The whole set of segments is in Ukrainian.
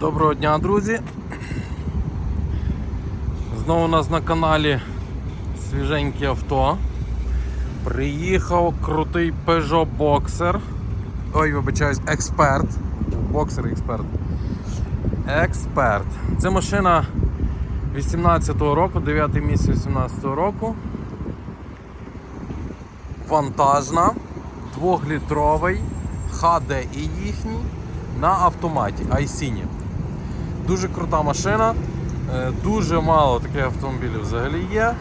Доброго дня, друзі! Знову у нас на каналі свіженьке авто. Приїхав крутий Peugeot Boxer. Ой, вибачаюсь, експерт. Боксер експерт. Експерт. Це машина 18-го року, 9 місяць 18-го року. Вантажна, 2-літровий, HDI їхній на автоматі iSINI. Дуже крута машина, е, дуже мало таких автомобілів взагалі є.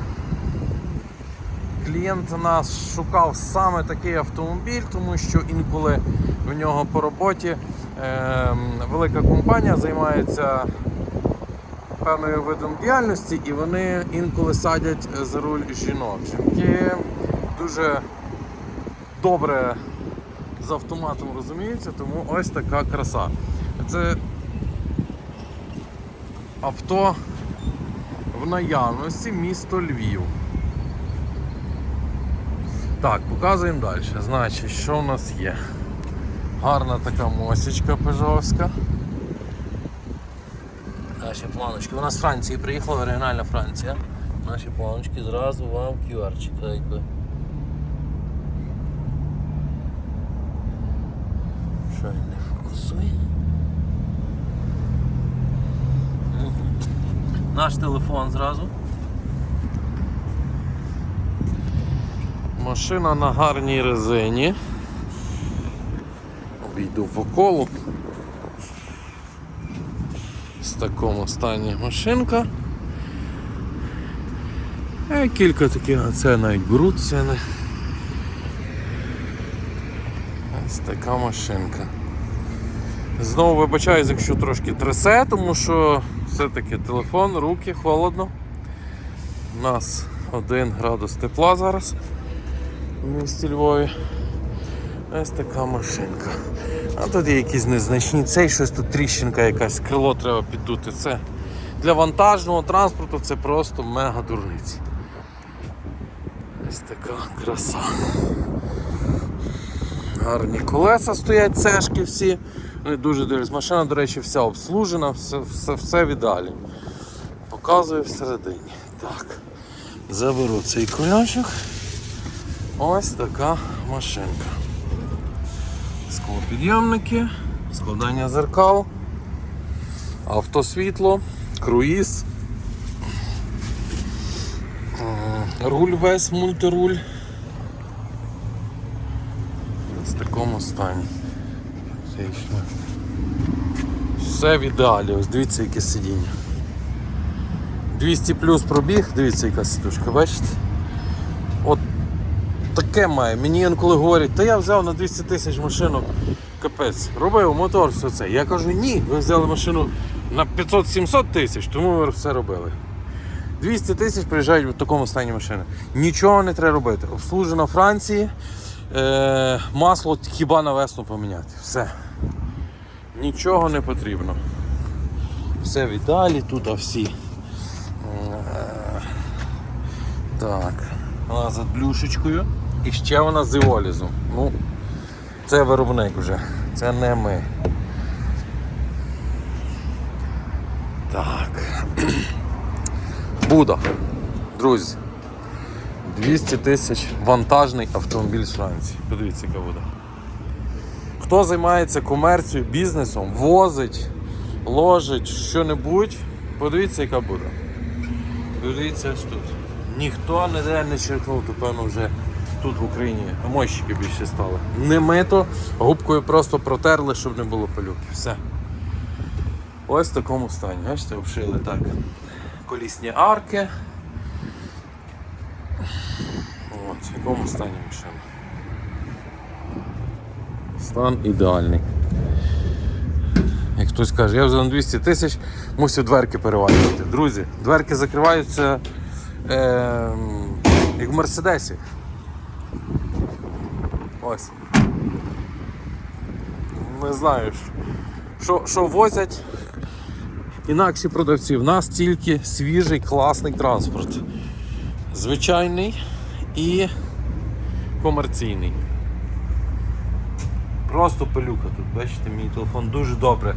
Клієнт нас шукав саме такий автомобіль, тому що інколи в нього по роботі е, велика компанія займається певною видом діяльності і вони інколи садять за руль жінок. Жінки дуже добре з автоматом розуміються, тому ось така краса. Це авто в наявності місто Львів. Так, показуємо далі. Значить, що в нас є? Гарна така мосічка пежовська. Наші планочки. Вона з Франції приїхала, оригінальна Франція. Наші планочки зразу вам QR-чик. якби. Що не фокусує? Наш телефон зразу. Машина на гарній резині. Обійду по колу. В такому стані машинка. Е, кілька таких, а це навіть бруд. Ось така машинка. Знову вибачаюсь, якщо трошки трясе, тому що все-таки телефон, руки, холодно. У нас 1 градус тепла зараз в місті Львові. Ось така машинка. А тут є якісь незначні цей, щось тут тріщинка якась, крило треба піддути. Це для вантажного транспорту це просто мега дурниці. Ось така краса. Гарні колеса стоять, цешки всі. Вони дуже дивлюсь. Машина, до речі, вся обслужена, все, все, все в. Показую всередині. Так. Заберу цей кульочок. Ось така машинка. Склопідйомники, складання зеркал, автосвітло, круїз, руль весь, мультируль. В такому стані. Фактично. Все в ідеалі, ось дивіться яке сидіння. 200 плюс пробіг, дивіться яка сидушка, бачите? От таке має. Мені інколи говорять, та я взяв на 200 тисяч машину, капець, робив мотор, все це. Я кажу, ні, ви взяли машину на 500-700 тисяч, тому ви все робили. 200 тисяч приїжджають в такому стані машини. Нічого не треба робити. Обслужена Франції, е, масло хіба на весну поміняти. Все. Нічого не потрібно. Все в ідеалі, тут всі. Так. Вона з блюшечкою. І ще вона з іолізом. Ну, це виробник вже. Це не ми. Так. Буда. Друзі. 200 тисяч вантажний автомобіль з Франції. Подивіться, яка вода. Хто займається комерцією, бізнесом, возить, ложить що-небудь, подивіться, яка буде. Подивіться ось тут. Ніхто ніде не черкнув, то певно вже тут в Україні мойщики більше стали. Не мито, губкою просто протерли, щоб не було пилюки. Все. Ось в такому стані. Бачите, обшили так. Колісні арки. От, в якому стані машина. Стан ідеальний. Як хтось каже, я взяв на 200 тисяч, мусив дверки перевалювати. Друзі, дверки закриваються е, як в Мерседесі. Ось. Не знаю, що, що возять інакші продавці. В нас тільки свіжий класний транспорт. Звичайний і комерційний. Просто пилюка тут, бачите, мій телефон дуже добре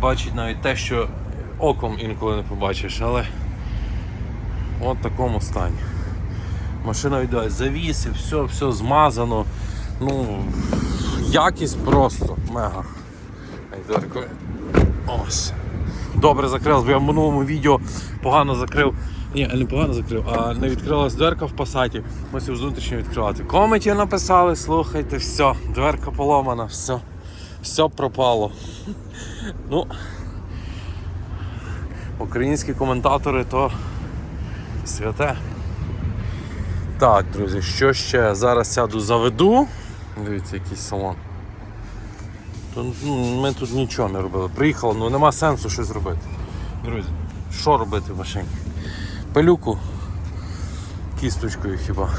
бачить навіть те, що оком інколи не побачиш, але в такому стані. Машина йде завіси, все, все змазано. Ну, якість просто мега. Ось. Добре закрилась, бо я в минулому відео погано закрив. Ні, не погано закрив, а не відкрилась дверка в пасаті. Мусив внутрішньо відкривати. В коменті написали, слухайте, все, дверка поломана, все, все пропало. Ну, українські коментатори то святе. Так, друзі, що ще? Зараз сяду заведу. Дивіться, який салон. То, ну, ми тут нічого не робили. Приїхали, ну нема сенсу щось робити. Друзі, що робити в машині? Пилюку кісточкою хіба.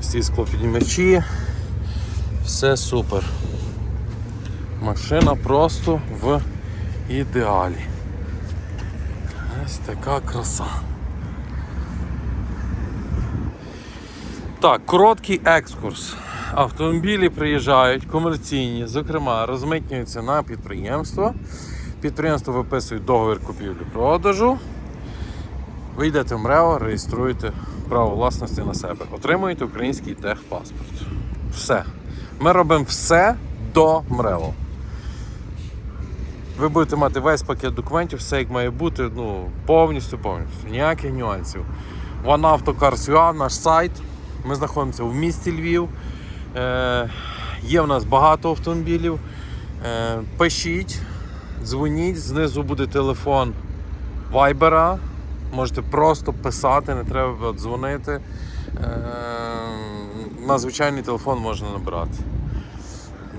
Всі склопіднімачі. Все супер. Машина просто в ідеалі. Ось така краса. Так, короткий екскурс. Автомобілі приїжджають комерційні, зокрема, розмитнюються на підприємство. Підприємство виписує договір купівлі-продажу. Ви йдете в МРЕО, реєструєте право власності на себе. Отримуєте український техпаспорт. Все. Ми робимо все до МРЕО. Ви будете мати весь пакет документів, все як має бути, ну, повністю, повністю. Ніяких нюансів. OneAutoCars.ua, наш сайт. Ми знаходимося в місті Львів. Е, є в нас багато автомобілів. Е, пишіть, дзвоніть, знизу буде телефон Вайбера. Можете просто писати, не треба дзвонити. Е, на звичайний телефон можна набирати.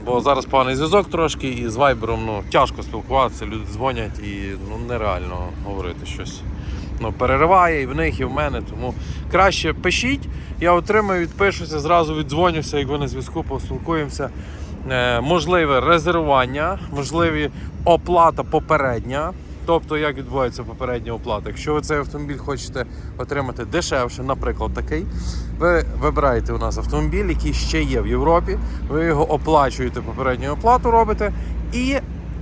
Бо зараз поганий зв'язок трошки і з вайбером ну, тяжко спілкуватися, люди дзвонять і ну, нереально говорити щось. Ну, перериває і в них, і в мене. Тому краще пишіть, я отримаю, відпишуся, зразу віддзвонюся, як ви на зв'язку, поспілкуємося. Е, можливе резервування, можливі оплата попередня. Тобто, як відбувається попередня оплата. Якщо ви цей автомобіль хочете отримати дешевше, наприклад, такий, ви вибираєте у нас автомобіль, який ще є в Європі, ви його оплачуєте попередню оплату, робите, і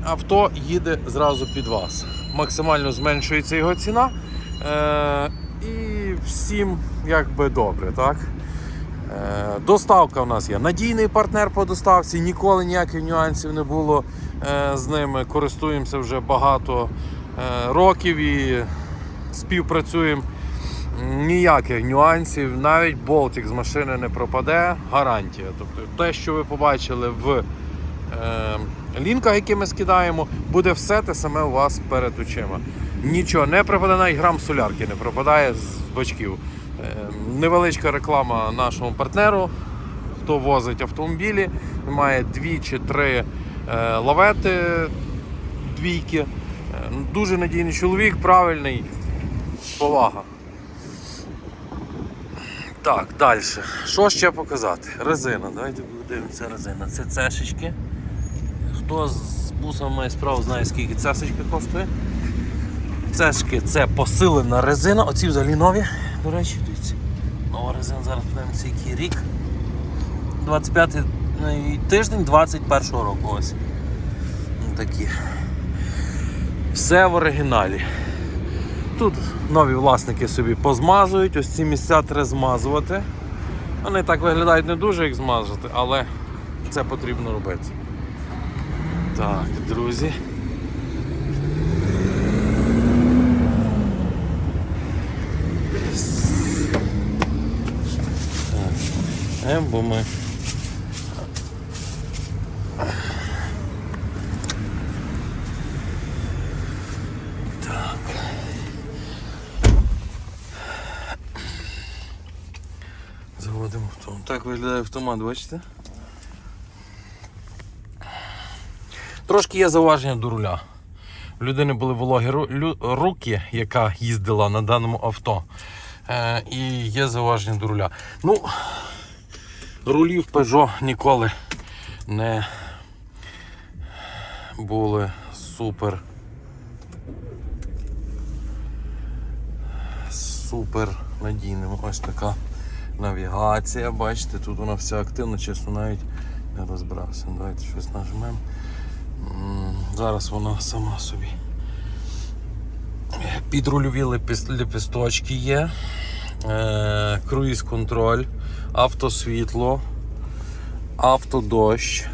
авто їде зразу під вас. Максимально зменшується його ціна. Е- і всім якби добре, так? Е, Доставка у нас є надійний партнер по доставці, ніколи ніяких нюансів не було е, з ними. Користуємося вже багато е, років і співпрацюємо. Ніяких нюансів, навіть болтик з машини не пропаде, гарантія. Тобто те, що ви побачили в лінках, які ми скидаємо, буде все те саме у вас перед очима. Нічого не пропаде, навіть грам солярки не пропадає з бачків. Е, невеличка реклама нашому партнеру, хто возить автомобілі. Має дві чи три е, лавети, двійки. Е, Дуже надійний чоловік, правильний, повага. Так, далі. Що ще показати? Резина. Давайте подивимося резина. Це цешечки. Хто з бусом має справу, знає скільки цешечки коштує. Цешки це посилена резина. Оці взагалі нові. До речі, дивіться. Нова резина, зараз подивимося, який рік. 25 ну, тиждень 21-го року ось. Ну, такі. Все в оригіналі. Тут нові власники собі позмазують, ось ці місця треба змазувати. Вони так виглядають не дуже як змазати, але це потрібно робити. Так, друзі. Бо ми. Так. Заводимо автомат. Так виглядає автомат, бачите? Трошки є зауваження до руля. У людини були вологі руки, яка їздила на даному авто. Е, і є зауваження до руля. Ну, рулів Peugeot ніколи не були супер. Супер надійними. Ось така навігація. Бачите, тут вона вся активна, чесно, навіть не розбирався. Давайте щось нажмемо. Зараз вона сама собі. Підрульові лепіс- лепісточки є, е, круїз контроль, автосвітло, автодощ.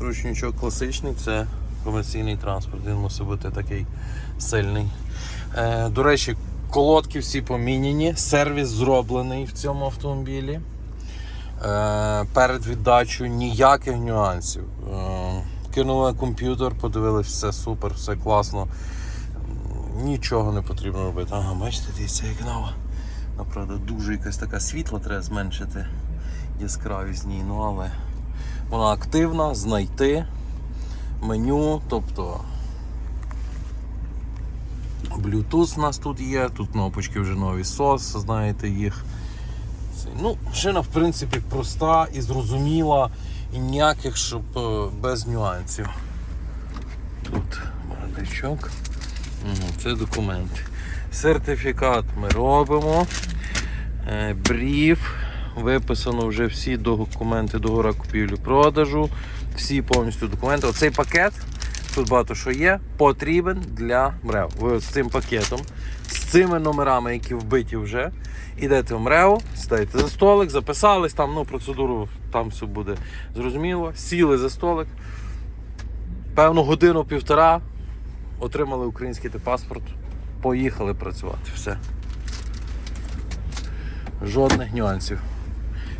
Ручничок класичний, це комерційний транспорт, він мусить бути такий сильний. Е, до речі, колодки всі поміняні, сервіс зроблений в цьому автомобілі. Е, перед віддачею ніяких нюансів. Е, кинули комп'ютер, подивилися, все супер, все класно. Нічого не потрібно робити. Ага, бачите, дивіться, як нова. Направда, дуже якась така світла, треба зменшити яскравість в ній, ну але вона активна, знайти меню, тобто Bluetooth у нас тут є, тут кнопочки вже нові SOS, знаєте їх. Ну, шина, в принципі, проста і зрозуміла, і ніяких, щоб е, без нюансів. Тут бардачок. Це документи. Сертифікат ми робимо. Е, Бриф. Виписано вже всі документи договора купівлі-продажу. Всі повністю документи. Оцей пакет, тут багато що є, потрібен для МРЕВ. Ви з цим пакетом, з цими номерами, які вбиті вже, ідете в МРЕВ, сідаєте за столик, записались, там ну, процедуру там все буде зрозуміло. Сіли за столик. Певну годину-півтора отримали український паспорт, поїхали працювати. Все. Жодних нюансів.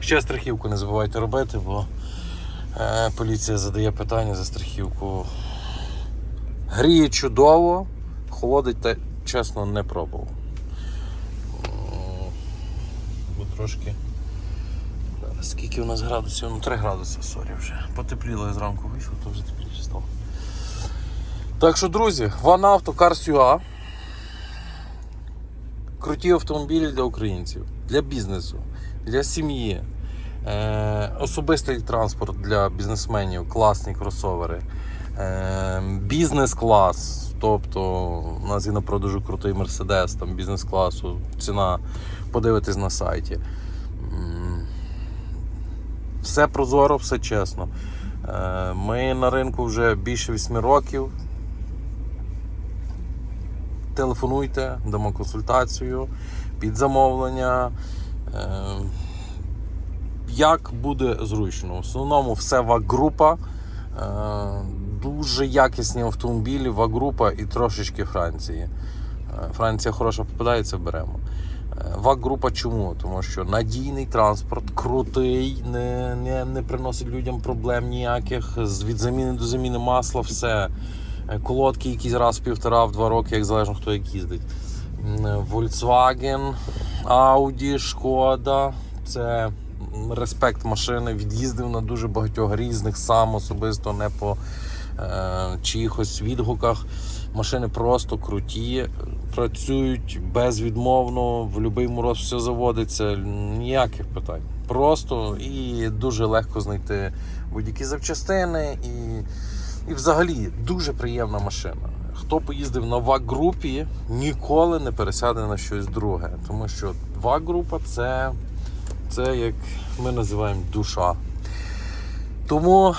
Ще страхівку не забувайте робити, бо е, поліція задає питання за страхівку. Гріє чудово, холодить та чесно не пробував. Бо трошки. Скільки у нас градусів? Ну 3 градуси, сорі вже. Потепліло я зранку вийшов, то вже тепліше стало. Так що, друзі, One Auto Cars UA. Круті автомобілі для українців, для бізнесу, для сім'ї. Е, особистий транспорт для бізнесменів, класні кросовери. Е, бізнес-клас. Тобто у нас є на продажу крутий Мерседес, там бізнес-класу, ціна подивитись на сайті. Все прозоро, все чесно. Е, Ми на ринку вже більше 8 років. Телефонуйте, дамо консультацію під замовлення. Е, Як буде зручно? В основному все ВАГ-група. Е, Дуже якісні автомобілі, ВАГ-група і трошечки Франції. Е, Франція хороша попадається, беремо. ВАГ-група чому? Тому що надійний транспорт, крутий, не, не, не приносить людям проблем ніяких. Від заміни до заміни масла, все. Е, Колодки якісь раз в півтора, в два роки, як залежно хто як їздить. Volkswagen, Audi, Шкода. Це респект машини. Від'їздив на дуже багатьох різних, сам особисто не по е, чиїхось відгуках. Машини просто круті, працюють безвідмовно, в будь-який мороз все заводиться, ніяких питань. Просто і дуже легко знайти будь-які запчастини. І, і взагалі дуже приємна машина. Хто поїздив на ВАГ-групі, ніколи не пересяде на щось друге. Тому що ВАГ-група це, це як ми називаємо душа. Тому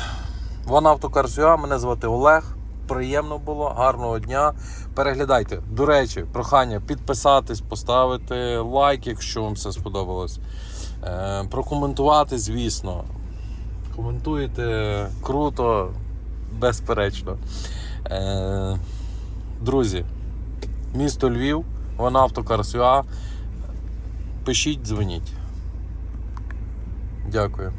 One Auto мене звати Олег. Приємно було, гарного дня. Переглядайте. До речі, прохання підписатись, поставити лайк, якщо вам все сподобалось. Е, прокоментувати, звісно. Коментуєте круто, безперечно. Е, друзі, місто Львів, вона автокарсюа. Пишіть, дзвоніть. Дякую.